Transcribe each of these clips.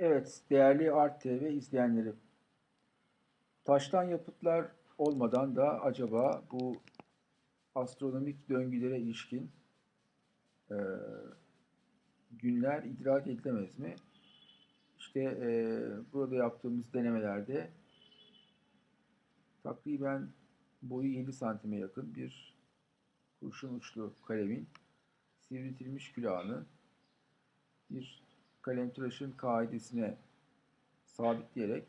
Evet, değerli Art TV izleyenleri. Taştan yapıtlar olmadan da acaba bu astronomik döngülere ilişkin e, günler idrak edilemez mi? İşte e, burada yaptığımız denemelerde takriben boyu 7 santime yakın bir kurşun uçlu kalemin sivriltilmiş külahını bir kalemtıraşın kaidesine sabitleyerek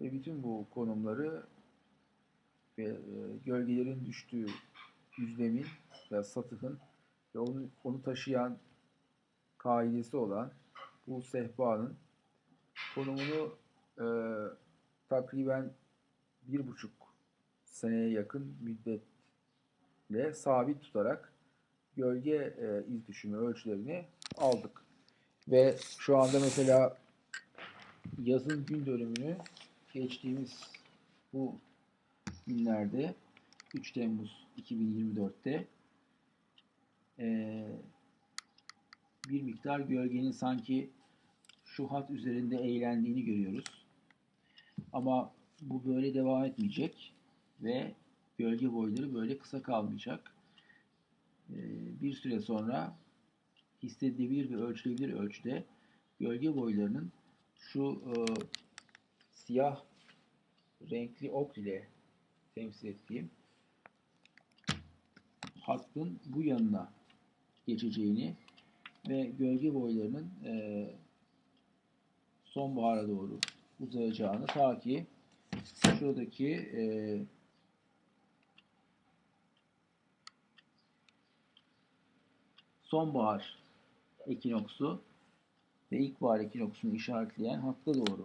ve bütün bu konumları ve e, gölgelerin düştüğü düzlemin ve satıhın ve onu, onu taşıyan kaidesi olan bu sehpanın konumunu e, takriben bir buçuk seneye yakın müddetle sabit tutarak gölge e, iz düşümü ölçülerini aldık. Ve şu anda mesela yazın gün dönümünü geçtiğimiz bu günlerde 3 Temmuz 2024'te eee, bir miktar gölgenin sanki şu hat üzerinde eğlendiğini görüyoruz. Ama bu böyle devam etmeyecek ve gölge boyları böyle kısa kalmayacak. Eee, bir süre sonra hissedilebilir ve ölçülebilir ölçüde gölge boylarının şu e, siyah renkli ok ile temsil ettiğim hattın bu yanına geçeceğini ve gölge boylarının e, sonbahara doğru uzayacağını ta ki şuradaki e, sonbahar ekinoksu ve ilkbahar ekinoksunu işaretleyen hatta doğru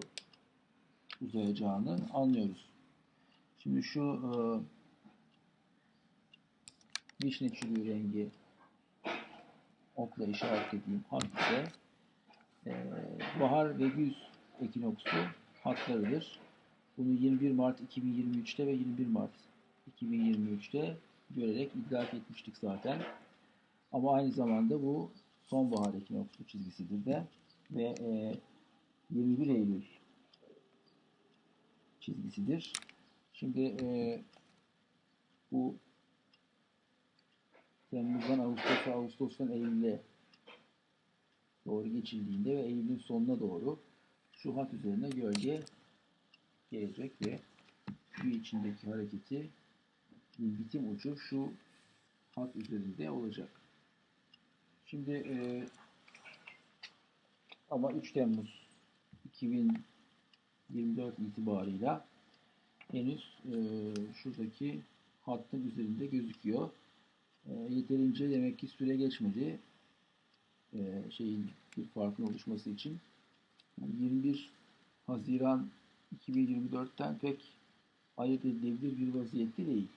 uzayacağını anlıyoruz. Şimdi şu e, vişne çürüğü rengi okla işaretlediğim ise e, bahar ve güz ekinoksu hatlarıdır. Bunu 21 Mart 2023'te ve 21 Mart 2023'te görerek idrak etmiştik zaten. Ama aynı zamanda bu sonbahar ekinoksu çizgisidir de ve e, 21 Eylül çizgisidir. Şimdi e, bu Temmuz'dan Ağustos'a, Ağustos'tan Eylül'e doğru geçildiğinde ve Eylül'ün sonuna doğru şu hat üzerine gölge gelecek ve gün içindeki hareketi bitim ucu şu hat üzerinde olacak. Şimdi e, ama 3 Temmuz 2024 itibarıyla henüz e, şuradaki hattın üzerinde gözüküyor. E, yeterince demek ki süre geçmedi e, şeyin bir farkın oluşması için. Yani 21 Haziran 2024'ten pek ayırt edilebilir bir vaziyette değil.